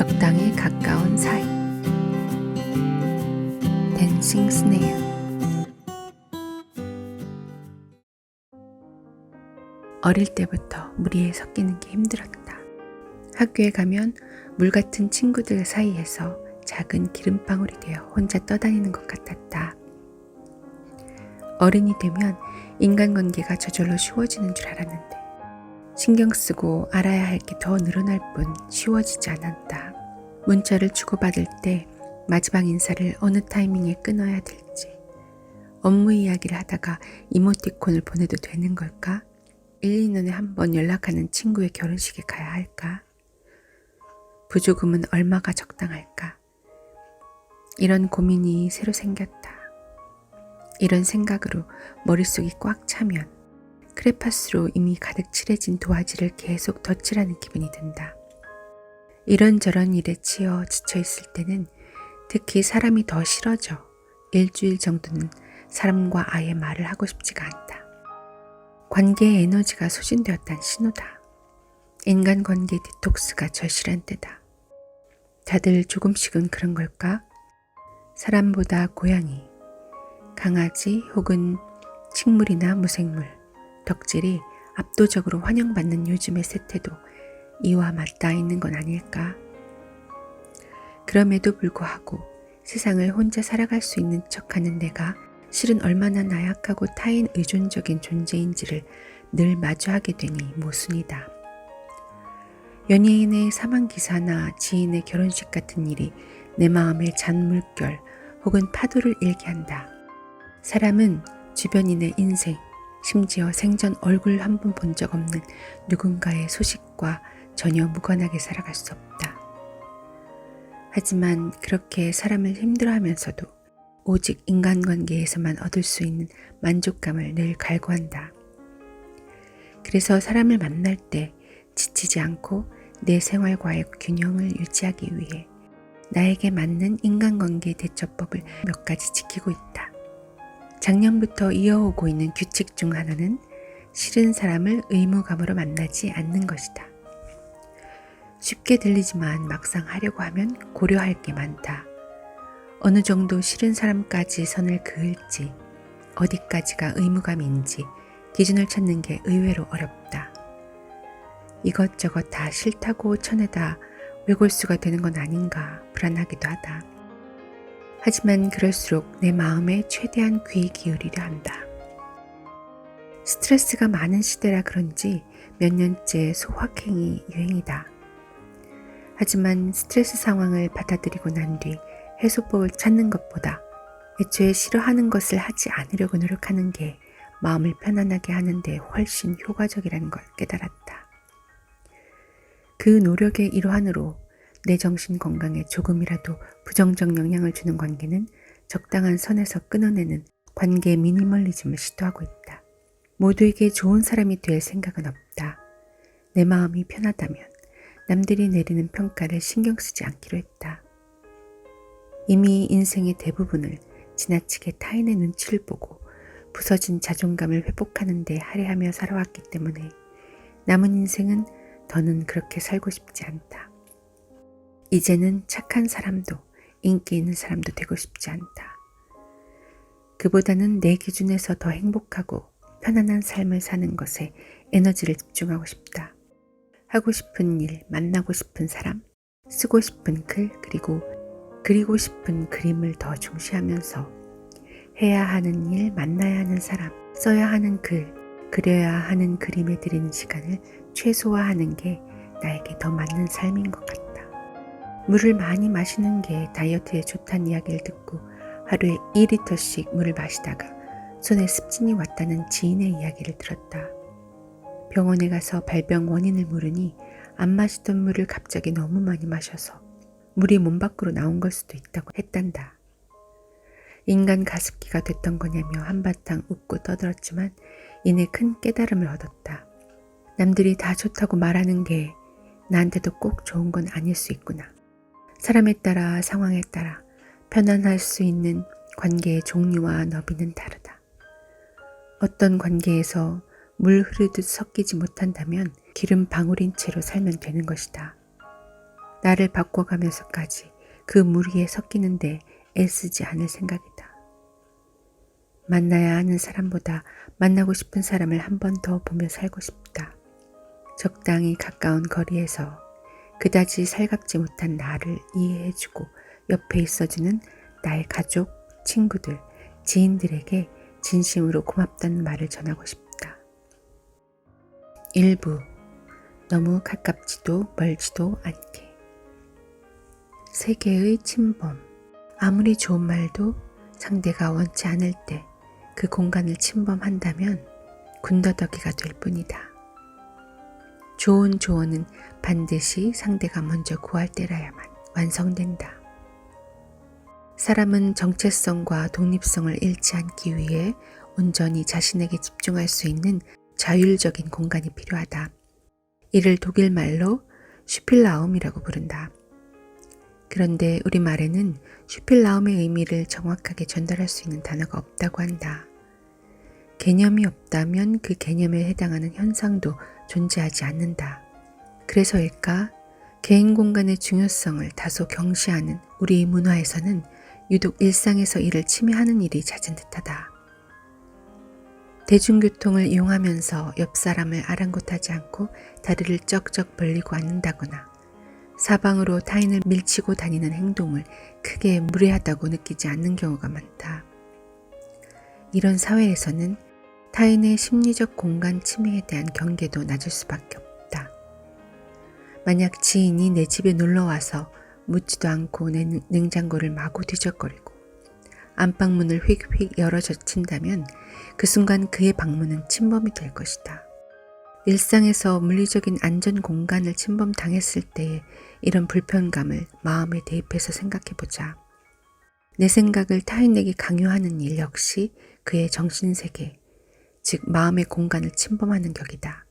적당히 가까운 사이 댄싱 스네일 어릴 때부터 무리에 섞이는 게 힘들었다. 학교에 가면 물 같은 친구들 사이에서 작은 기름방울이 되어 혼자 떠다니는 것 같았다. 어른이 되면 인간관계가 저절로 쉬워지는 줄 알았는데 신경 쓰고 알아야 할 게 더 늘어날 뿐 쉬워지지 않았다. 문자를 주고받을 때 마지막 인사를 어느 타이밍에 끊어야 될지 업무 이야기를 하다가 이모티콘을 보내도 되는 걸까? 1, 2년에 한 번 연락하는 친구의 결혼식에 가야 할까? 부조금은 얼마가 적당할까? 이런 고민이 새로 생겼다. 이런 생각으로 머릿속이 꽉 차면 크레파스로 이미 가득 칠해진 도화지를 계속 덧칠하는 기분이 든다. 이런저런 일에 치여 지쳐 있을 때는 특히 사람이 더 싫어져 일주일 정도는 사람과 아예 말을 하고 싶지가 않다. 관계의 에너지가 소진되었단 신호다. 인간관계 디톡스가 절실한 때다. 다들 조금씩은 그런 걸까? 사람보다 고양이, 강아지 혹은 식물이나 무생물, 덕질이 압도적으로 환영받는 요즘의 세태도 이와 맞닿아 있는 건 아닐까? 그럼에도 불구하고 세상을 혼자 살아갈 수 있는 척하는 내가 실은 얼마나 나약하고 타인 의존적인 존재인지를 늘 마주하게 되니 모순이다. 연예인의 사망 기사나 지인의 결혼식 같은 일이 내 마음에 잔물결 혹은 파도를 일게 한다. 사람은 주변인의 인생, 심지어 생전 얼굴 한 번 본 적 없는 누군가의 소식과 전혀 무관하게 살아갈 수 없다. 하지만 그렇게 사람을 힘들어하면서도 오직 인간관계에서만 얻을 수 있는 만족감을 늘 갈구한다. 그래서 사람을 만날 때 지치지 않고 내 생활과의 균형을 유지하기 위해 나에게 맞는 인간관계 대처법을 몇 가지 지키고 있다. 작년부터 이어오고 있는 규칙 중 하나는 싫은 사람을 의무감으로 만나지 않는 것이다. 쉽게 들리지만 막상 하려고 하면 고려할 게 많다. 어느 정도 싫은 사람까지 선을 그을지, 어디까지가 의무감인지 기준을 찾는 게 의외로 어렵다. 이것저것 다 싫다고 쳐내다 외골수가 되는 건 아닌가 불안하기도 하다. 하지만 그럴수록 내 마음에 최대한 귀 기울이려 한다. 스트레스가 많은 시대라 그런지 몇 년째 소확행이 유행이다. 하지만 스트레스 상황을 받아들이고 난 뒤 해소법을 찾는 것보다 애초에 싫어하는 것을 하지 않으려고 노력하는 게 마음을 편안하게 하는데 훨씬 효과적이라는 걸 깨달았다. 그 노력의 일환으로 내 정신 건강에 조금이라도 부정적 영향을 주는 관계는 적당한 선에서 끊어내는 관계 미니멀리즘을 시도하고 있다. 모두에게 좋은 사람이 될 생각은 없다. 내 마음이 편하다면 남들이 내리는 평가를 신경 쓰지 않기로 했다. 이미 인생의 대부분을 지나치게 타인의 눈치를 보고 부서진 자존감을 회복하는 데 할애하며 살아왔기 때문에 남은 인생은 더는 그렇게 살고 싶지 않다. 이제는 착한 사람도 인기 있는 사람도 되고 싶지 않다. 그보다는 내 기준에서 더 행복하고 편안한 삶을 사는 것에 에너지를 집중하고 싶다. 하고 싶은 일, 만나고 싶은 사람, 쓰고 싶은 글, 그리고 그리고 싶은 그림을 더 중시하면서 해야 하는 일, 만나야 하는 사람, 써야 하는 글, 그려야 하는 그림에 들이는 시간을 최소화하는 게 나에게 더 맞는 삶인 것 같다. 물을 많이 마시는 게 다이어트에 좋다는 이야기를 듣고 하루에 2리터씩 물을 마시다가 손에 습진이 왔다는 지인의 이야기를 들었다. 병원에 가서 발병 원인을 물으니 안 마시던 물을 갑자기 너무 많이 마셔서 물이 몸 밖으로 나온 걸 수도 있다고 했단다. 인간 가습기가 됐던 거냐며 한바탕 웃고 떠들었지만 이내 큰 깨달음을 얻었다. 남들이 다 좋다고 말하는 게 나한테도 꼭 좋은 건 아닐 수 있구나. 사람에 따라 상황에 따라 편안할 수 있는 관계의 종류와 너비는 다르다. 어떤 관계에서 물 흐르듯 섞이지 못한다면 기름 방울인 채로 살면 되는 것이다. 나를 바꿔가면서까지 그 무리에 섞이는데 애쓰지 않을 생각이다. 만나야 하는 사람보다 만나고 싶은 사람을 한 번 더 보며 살고 싶다. 적당히 가까운 거리에서 그다지 살갑지 못한 나를 이해해주고 옆에 있어주는 나의 가족, 친구들, 지인들에게 진심으로 고맙다는 말을 전하고 싶다. 일부 너무 가깝지도 멀지도 않게 세계의 침범 아무리 좋은 말도 상대가 원치 않을 때 그 공간을 침범한다면 군더더기가 될 뿐이다. 좋은 조언은 반드시 상대가 먼저 구할 때라야만 완성된다. 사람은 정체성과 독립성을 잃지 않기 위해 온전히 자신에게 집중할 수 있는 자율적인 공간이 필요하다. 이를 독일 말로 슈필라움이라고 부른다. 그런데 우리 말에는 슈필라움의 의미를 정확하게 전달할 수 있는 단어가 없다고 한다. 개념이 없다면 그 개념에 해당하는 현상도 존재하지 않는다. 그래서일까? 개인 공간의 중요성을 다소 경시하는 우리 문화에서는 유독 일상에서 이를 침해하는 일이 잦은 듯하다. 대중교통을 이용하면서 옆 사람을 아랑곳하지 않고 다리를 쩍쩍 벌리고 앉는다거나 사방으로 타인을 밀치고 다니는 행동을 크게 무례하다고 느끼지 않는 경우가 많다. 이런 사회에서는 타인의 심리적 공간 침해에 대한 경계도 낮을 수밖에 없다. 만약 지인이 내 집에 놀러 와서 묻지도 않고 내 냉장고를 마구 뒤적거리고 안방문을 휙휙 열어 젖힌다면 그 순간 그의 방문은 침범이 될 것이다. 일상에서 물리적인 안전 공간을 침범당했을 때의 이런 불편감을 마음에 대입해서 생각해 보자. 내 생각을 타인에게 강요하는 일 역시 그의 정신세계, 즉 마음의 공간을 침범하는 격이다.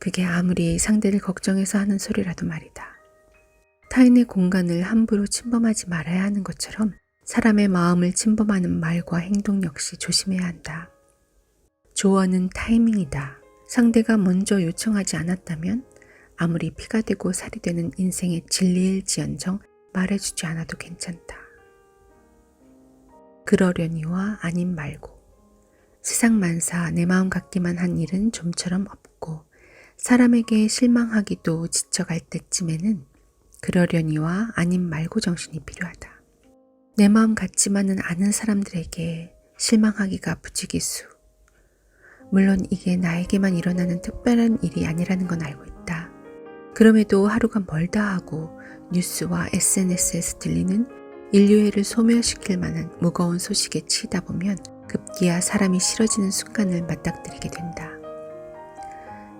그게 아무리 상대를 걱정해서 하는 소리라도 말이다. 타인의 공간을 함부로 침범하지 말아야 하는 것처럼 사람의 마음을 침범하는 말과 행동 역시 조심해야 한다. 조언은 타이밍이다. 상대가 먼저 요청하지 않았다면 아무리 피가 되고 살이 되는 인생의 진리일지언정 말해주지 않아도 괜찮다. 그러려니와 아님 말고 세상 만사 내 마음 같기만 한 일은 좀처럼 없고 사람에게 실망하기도 지쳐갈 때쯤에는 그러려니와 아님 말고 정신이 필요하다. 내 마음 같지만은 않은 사람들에게 실망하기가 부지기수. 물론 이게 나에게만 일어나는 특별한 일이 아니라는 건 알고 있다. 그럼에도 하루가 멀다 하고 뉴스와 SNS에서 들리는 인류애를 소멸시킬 만한 무거운 소식에 치이다 보면 급기야 사람이 싫어지는 순간을 맞닥뜨리게 된다.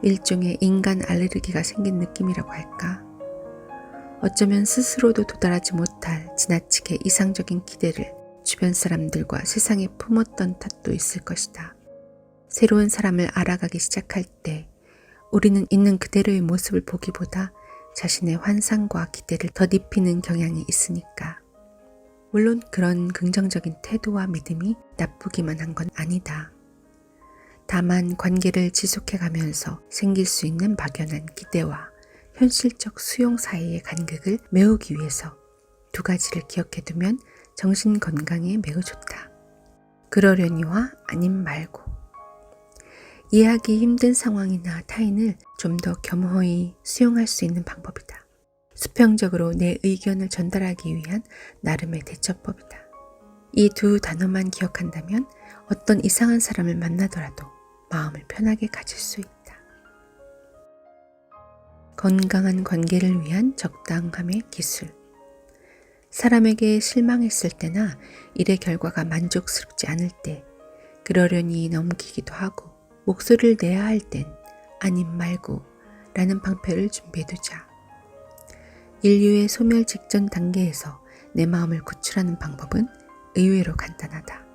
일종의 인간 알레르기가 생긴 느낌이라고 할까? 어쩌면 스스로도 도달하지 못할 지나치게 이상적인 기대를 주변 사람들과 세상에 품었던 탓도 있을 것이다. 새로운 사람을 알아가기 시작할 때 우리는 있는 그대로의 모습을 보기보다 자신의 환상과 기대를 덧입히는 경향이 있으니까. 물론 그런 긍정적인 태도와 믿음이 나쁘기만 한 건 아니다. 다만 관계를 지속해 가면서 생길 수 있는 막연한 기대와 현실적 수용 사이의 간극을 메우기 위해서 두 가지를 기억해 두면 정신 건강에 매우 좋다. 그러려니와 아님 말고. 이해하기 힘든 상황이나 타인을 좀 더 겸허히 수용할 수 있는 방법이다. 수평적으로 내 의견을 전달하기 위한 나름의 대처법이다. 이 두 단어만 기억한다면 어떤 이상한 사람을 만나더라도 마음을 편하게 가질 수 있다. 건강한 관계를 위한 적당함의 기술. 사람에게 실망했을 때나 일의 결과가 만족스럽지 않을 때, 그러려니 넘기기도 하고, 목소리를 내야 할 땐 아님 말고 라는 방패를 준비해두자. 인류의 소멸 직전 단계에서 내 마음을 구출하는 방법은 의외로 간단하다.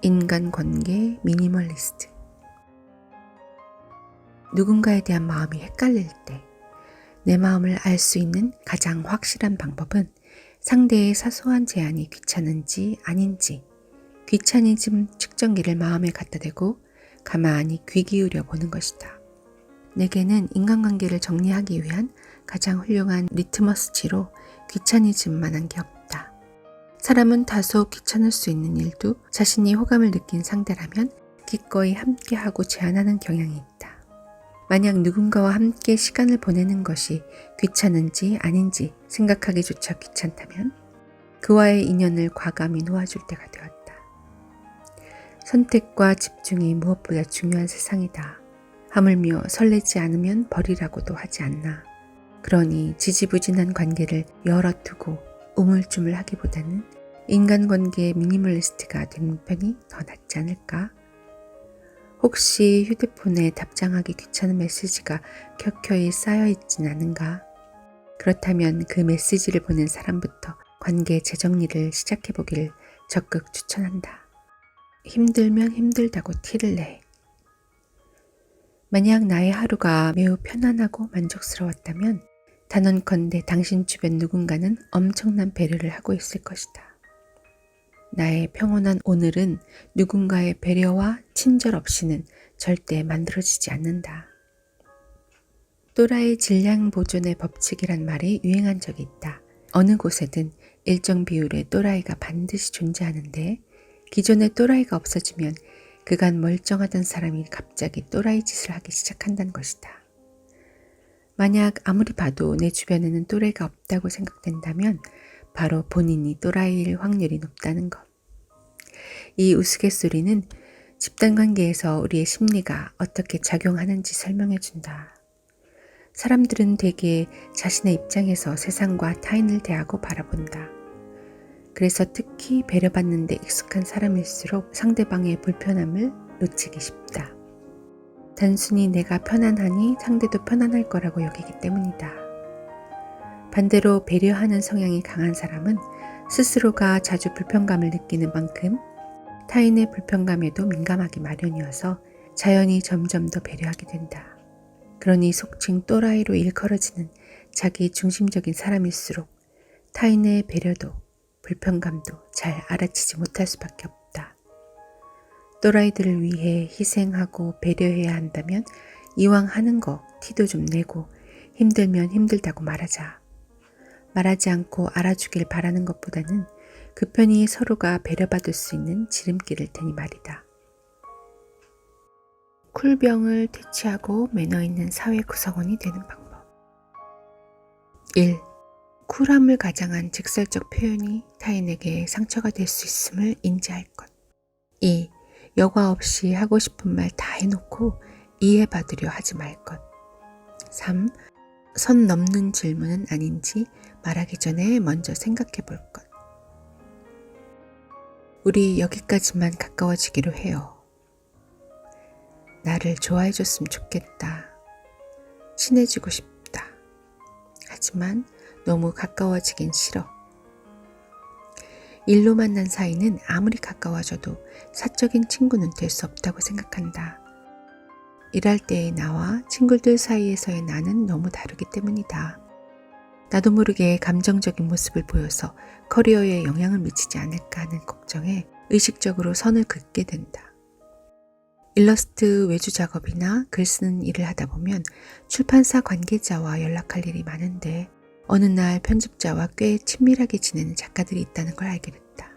인간관계 미니멀리스트. 누군가에 대한 마음이 헷갈릴 때 내 마음을 알 수 있는 가장 확실한 방법은 상대의 사소한 제안이 귀찮은지 아닌지 귀차니즘 측정기를 마음에 갖다 대고 가만히 귀 기울여 보는 것이다. 내게는 인간관계를 정리하기 위한 가장 훌륭한 리트머스지로 귀차니즘만한 게 없다. 사람은 다소 귀찮을 수 있는 일도 자신이 호감을 느낀 상대라면 기꺼이 함께하고 제안하는 경향이 있다. 만약 누군가와 함께 시간을 보내는 것이 귀찮은지 아닌지 생각하기조차 귀찮다면 그와의 인연을 과감히 놓아줄 때가 되었다. 선택과 집중이 무엇보다 중요한 세상이다. 하물며 설레지 않으면 버리라고도 하지 않나. 그러니 지지부진한 관계를 열어 두고 우물쭈물 하기보다는 인간관계 미니멀리스트가 되는 편이 더 낫지 않을까? 혹시 휴대폰에 답장하기 귀찮은 메시지가 켜켜이 쌓여있진 않은가? 그렇다면 그 메시지를 보낸 사람부터 관계 재정리를 시작해보기를 적극 추천한다. 힘들면 힘들다고 티를 내. 만약 나의 하루가 매우 편안하고 만족스러웠다면 단언컨대 당신 주변 누군가는 엄청난 배려를 하고 있을 것이다. 나의 평온한 오늘은 누군가의 배려와 친절 없이는 절대 만들어지지 않는다. 또라이 질량 보존의 법칙이란 말이 유행한 적이 있다. 어느 곳에든 일정 비율의 또라이가 반드시 존재하는데 기존의 또라이가 없어지면 그간 멀쩡하던 사람이 갑자기 또라이 짓을 하기 시작한다는 것이다. 만약 아무리 봐도 내 주변에는 또라이가 없다고 생각된다면 바로 본인이 또라이일 확률이 높다는 것. 이 우스갯소리는 집단 관계에서 우리의 심리가 어떻게 작용하는지 설명해 준다. 사람들은 대개 자신의 입장에서 세상과 타인을 대하고 바라본다. 그래서 특히 배려받는 데 익숙한 사람일수록 상대방의 불편함을 놓치기 쉽다. 단순히 내가 편안하니 상대도 편안할 거라고 여기기 때문이다. 반대로 배려하는 성향이 강한 사람은 스스로가 자주 불편감을 느끼는 만큼 타인의 불편감에도 민감하기 마련이어서 자연히 점점 더 배려하게 된다. 그러니 속칭 또라이로 일컬어지는 자기 중심적인 사람일수록 타인의 배려도 불편감도 잘 알아채지 못할 수밖에 없다. 또라이들을 위해 희생하고 배려해야 한다면 이왕 하는 거 티도 좀 내고 힘들면 힘들다고 말하자. 말하지 않고 알아주길 바라는 것보다는 그 편이 서로가 배려받을 수 있는 지름길일 테니 말이다. 쿨병을 퇴치하고 매너 있는 사회 구성원이 되는 방법. 1. 쿨함을 가장한 직설적 표현이 타인에게 상처가 될 수 있음을 인지할 것. 2. 여과 없이 하고 싶은 말 다 해놓고 이해받으려 하지 말 것. 3. 선 넘는 질문은 아닌지 말하기 전에 먼저 생각해 볼 것. 우리 여기까지만 가까워지기로 해요. 나를 좋아해 줬으면 좋겠다. 친해지고 싶다. 하지만 너무 가까워지긴 싫어. 일로 만난 사이는 아무리 가까워져도 사적인 친구는 될 수 없다고 생각한다. 일할 때의 나와 친구들 사이에서의 나는 너무 다르기 때문이다. 나도 모르게 감정적인 모습을 보여서 커리어에 영향을 미치지 않을까 하는 걱정에 의식적으로 선을 긋게 된다. 일러스트 외주 작업이나 글 쓰는 일을 하다 보면 출판사 관계자와 연락할 일이 많은데 어느 날 편집자와 꽤 친밀하게 지내는 작가들이 있다는 걸 알게 됐다.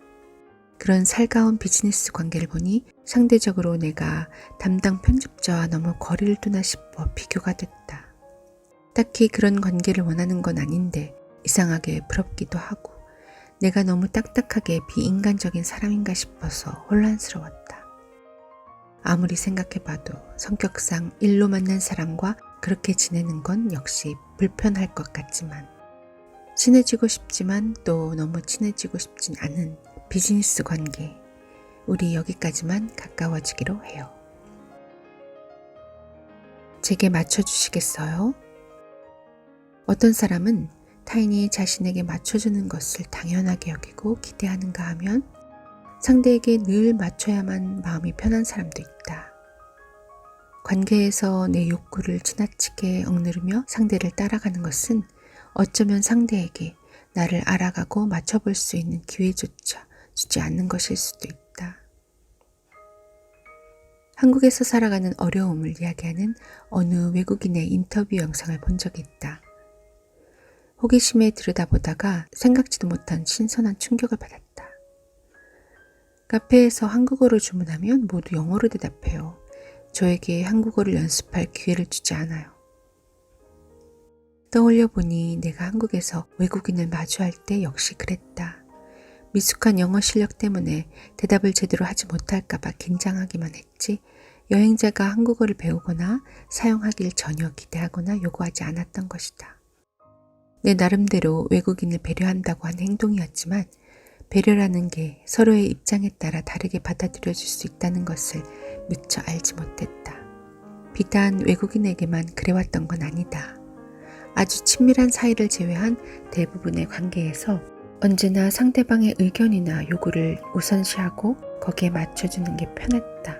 그런 살가운 비즈니스 관계를 보니 상대적으로 내가 담당 편집자와 너무 거리를 두나 싶어 비교가 됐다. 딱히 그런 관계를 원하는 건 아닌데 이상하게 부럽기도 하고 내가 너무 딱딱하게 비인간적인 사람인가 싶어서 혼란스러웠다. 아무리 생각해봐도 성격상 일로 만난 사람과 그렇게 지내는 건 역시 불편할 것 같지만 친해지고 싶지만 또 너무 친해지고 싶진 않은 비즈니스 관계. 우리 여기까지만 가까워지기로 해요. 제게 맞춰주시겠어요? 어떤 사람은 타인이 자신에게 맞춰주는 것을 당연하게 여기고 기대하는가 하면 상대에게 늘 맞춰야만 마음이 편한 사람도 있다. 관계에서 내 욕구를 지나치게 억누르며 상대를 따라가는 것은 어쩌면 상대에게 나를 알아가고 맞춰볼 수 있는 기회조차 주지 않는 것일 수도 있다. 한국에서 살아가는 어려움을 이야기하는 어느 외국인의 인터뷰 영상을 본 적이 있다. 호기심에 들여다보다가 생각지도 못한 신선한 충격을 받았다. 카페에서 한국어로 주문하면 모두 영어로 대답해요. 저에게 한국어를 연습할 기회를 주지 않아요. 떠올려 보니 내가 한국에서 외국인을 마주할 때 역시 그랬다. 미숙한 영어 실력 때문에 대답을 제대로 하지 못할까봐 긴장하기만 했지 여행자가 한국어를 배우거나 사용하길 전혀 기대하거나 요구하지 않았던 것이다. 내 나름대로 외국인을 배려한다고 한 행동이었지만 배려라는 게 서로의 입장에 따라 다르게 받아들여질 수 있다는 것을 미처 알지 못했다. 비단 외국인에게만 그래왔던 건 아니다. 아주 친밀한 사이를 제외한 대부분의 관계에서 언제나 상대방의 의견이나 요구를 우선시하고 거기에 맞춰주는 게 편했다.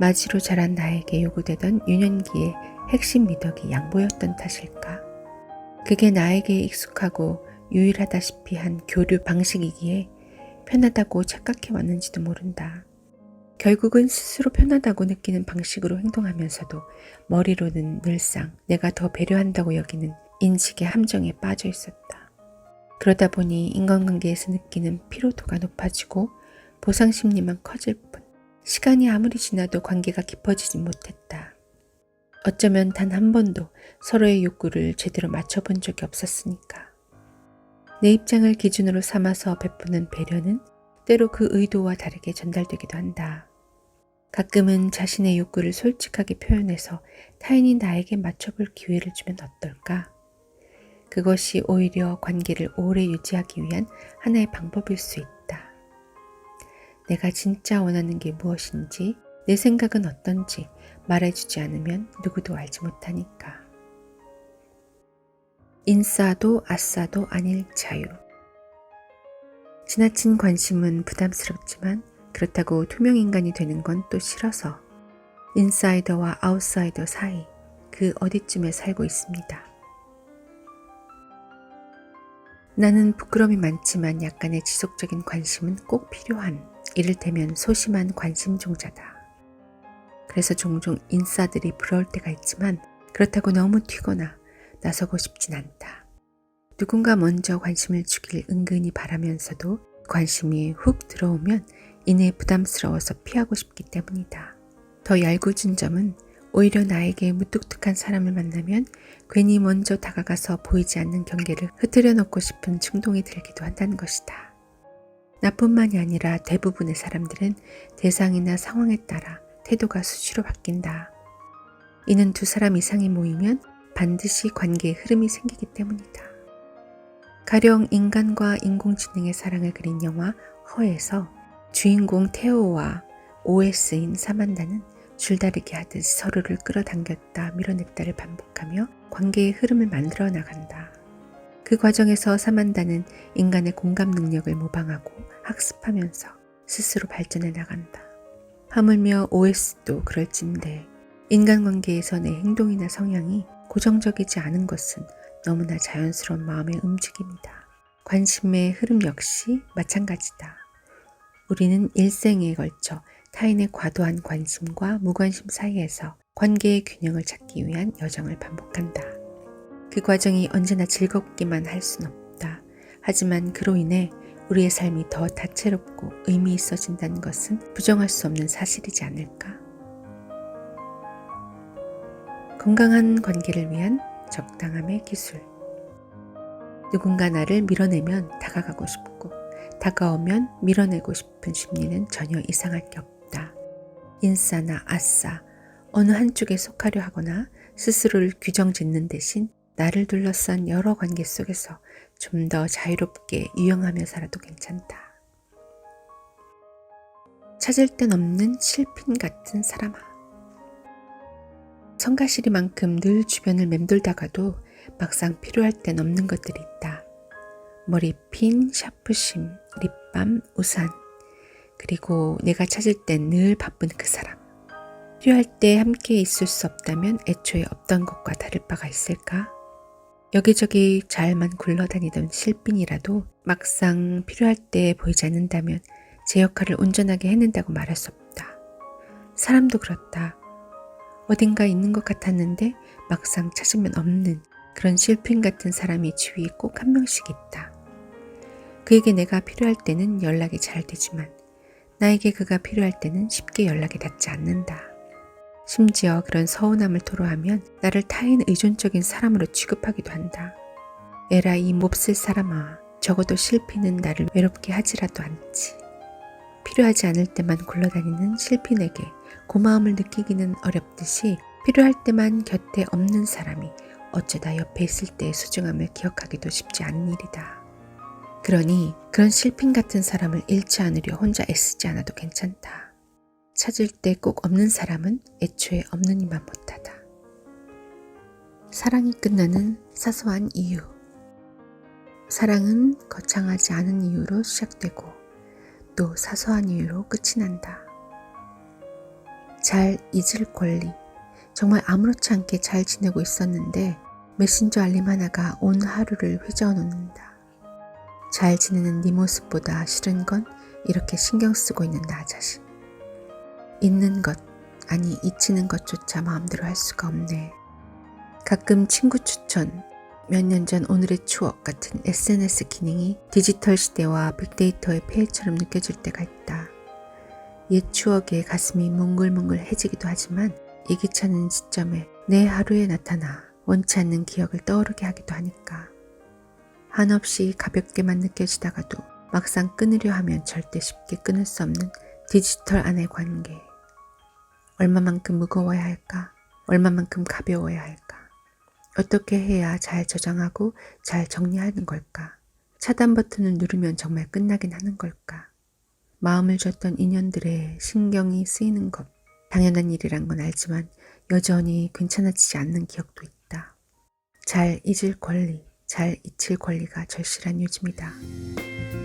마지로 자란 나에게 요구되던 유년기의 핵심 미덕이 양보였던 탓일까? 그게 나에게 익숙하고 유일하다시피 한 교류 방식이기에 편하다고 착각해 왔는지도 모른다. 결국은 스스로 편하다고 느끼는 방식으로 행동하면서도 머리로는 늘상 내가 더 배려한다고 여기는 인식의 함정에 빠져 있었다. 그러다 보니 인간관계에서 느끼는 피로도가 높아지고 보상 심리만 커질 뿐 시간이 아무리 지나도 관계가 깊어지지 못했다. 어쩌면 단 한 번도 서로의 욕구를 제대로 맞춰본 적이 없었으니까. 내 입장을 기준으로 삼아서 베푸는 배려는 때로 그 의도와 다르게 전달되기도 한다. 가끔은 자신의 욕구를 솔직하게 표현해서 타인이 나에게 맞춰볼 기회를 주면 어떨까? 그것이 오히려 관계를 오래 유지하기 위한 하나의 방법일 수 있다. 내가 진짜 원하는 게 무엇인지, 내 생각은 어떤지 말해주지 않으면 누구도 알지 못하니까. 인싸도 아싸도 아닐 자유. 지나친 관심은 부담스럽지만 그렇다고 투명 인간이 되는 건 또 싫어서 인사이더와 아웃사이더 사이 그 어디쯤에 살고 있습니다. 나는 부끄러움이 많지만 약간의 지속적인 관심은 꼭 필요한 이를테면 소심한 관심 종자다. 그래서 종종 인싸들이 부러울 때가 있지만 그렇다고 너무 튀거나 나서고 싶진 않다. 누군가 먼저 관심을 주길 은근히 바라면서도 관심이 훅 들어오면 이내 부담스러워서 피하고 싶기 때문이다. 더 얄궂은 점은 오히려 나에게 무뚝뚝한 사람을 만나면 괜히 먼저 다가가서 보이지 않는 경계를 흐트려 놓고 싶은 충동이 들기도 한다는 것이다. 나뿐만이 아니라 대부분의 사람들은 대상이나 상황에 따라 태도가 수시로 바뀐다. 이는 두 사람 이상이 모이면 반드시 관계의 흐름이 생기기 때문이다. 가령 인간과 인공지능의 사랑을 그린 영화 허에서 주인공 테오와 OS인 사만다는 줄다리기 하듯 서로를 끌어당겼다 밀어냈다를 반복하며 관계의 흐름을 만들어 나간다. 그 과정에서 사만다는 인간의 공감 능력을 모방하고 학습하면서 스스로 발전해 나간다. 하물며 OS도 그럴진데 인간관계에서 내 행동이나 성향이 고정적이지 않은 것은 너무나 자연스러운 마음의 움직임이다. 관심의 흐름 역시 마찬가지다. 우리는 일생에 걸쳐 타인의 과도한 관심과 무관심 사이에서 관계의 균형을 찾기 위한 여정을 반복한다. 그 과정이 언제나 즐겁기만 할 순 없다. 하지만 그로 인해 우리의 삶이 더 다채롭고 의미 있어진다는 것은 부정할 수 없는 사실이지 않을까? 건강한 관계를 위한 적당함의 기술. 누군가 나를 밀어내면 다가가고 싶고, 다가오면 밀어내고 싶은 심리는 전혀 이상할 게 없다. 인싸나 아싸, 어느 한쪽에 속하려 하거나 스스로를 규정 짓는 대신 나를 둘러싼 여러 관계 속에서 좀 더 자유롭게 유영하며 살아도 괜찮다. 찾을 땐 없는 실핀 같은 사람아. 성가시리만큼 늘 주변을 맴돌다가도 막상 필요할 땐 없는 것들이 있다. 머리핀, 샤프심, 립밤, 우산, 그리고 내가 찾을 땐 늘 바쁜 그 사람. 필요할 때 함께 있을 수 없다면 애초에 없던 것과 다를 바가 있을까? 여기저기 잘만 굴러다니던 실빈이라도 막상 필요할 때 보이지 않는다면 제 역할을 온전하게 해낸다고 말할 수 없다. 사람도 그렇다. 어딘가 있는 것 같았는데 막상 찾으면 없는 그런 실핀 같은 사람이 주위에 꼭 한 명씩 있다. 그에게 내가 필요할 때는 연락이 잘 되지만 나에게 그가 필요할 때는 쉽게 연락이 닿지 않는다. 심지어 그런 서운함을 토로하면 나를 타인 의존적인 사람으로 취급하기도 한다. 에라 이 몹쓸 사람아, 적어도 실핀은 나를 외롭게 하지라도 않지. 필요하지 않을 때만 굴러다니는 실핀에게 고마움을 느끼기는 어렵듯이 필요할 때만 곁에 없는 사람이 어쩌다 옆에 있을 때의 소중함을 기억하기도 쉽지 않은 일이다. 그러니 그런 실핀 같은 사람을 잃지 않으려 혼자 애쓰지 않아도 괜찮다. 찾을 때 꼭 없는 사람은 애초에 없는 이만 못하다. 사랑이 끝나는 사소한 이유. 사랑은 거창하지 않은 이유로 시작되고 또 사소한 이유로 끝이 난다. 잘 잊을 권리. 정말 아무렇지 않게 잘 지내고 있었는데 메신저 알림 하나가 온 하루를 휘저어 놓는다. 잘 지내는 네 모습보다 싫은 건 이렇게 신경 쓰고 있는 나 자신. 잊는 것, 아니 잊히는 것조차 마음대로 할 수가 없네. 가끔 친구 추천, 몇 년 전 오늘의 추억 같은 SNS 기능이 디지털 시대와 빅데이터의 폐해처럼 느껴질 때가 있다. 옛 추억에 가슴이 뭉글뭉글해지기도 하지만 이 귀찮은 시점에 내 하루에 나타나 원치 않는 기억을 떠오르게 하기도 하니까. 한없이 가볍게만 느껴지다가도 막상 끊으려 하면 절대 쉽게 끊을 수 없는 디지털 안의 관계. 얼마만큼 무거워야 할까? 얼마만큼 가벼워야 할까? 어떻게 해야 잘 저장하고 잘 정리하는 걸까? 차단 버튼을 누르면 정말 끝나긴 하는 걸까? 마음을 줬던 인연들의 신경이 쓰이는 것. 당연한 일이란 건 알지만 여전히 괜찮아지지 않는 기억도 있다. 잘 잊을 권리, 잘 잊힐 권리가 절실한 요즘이다.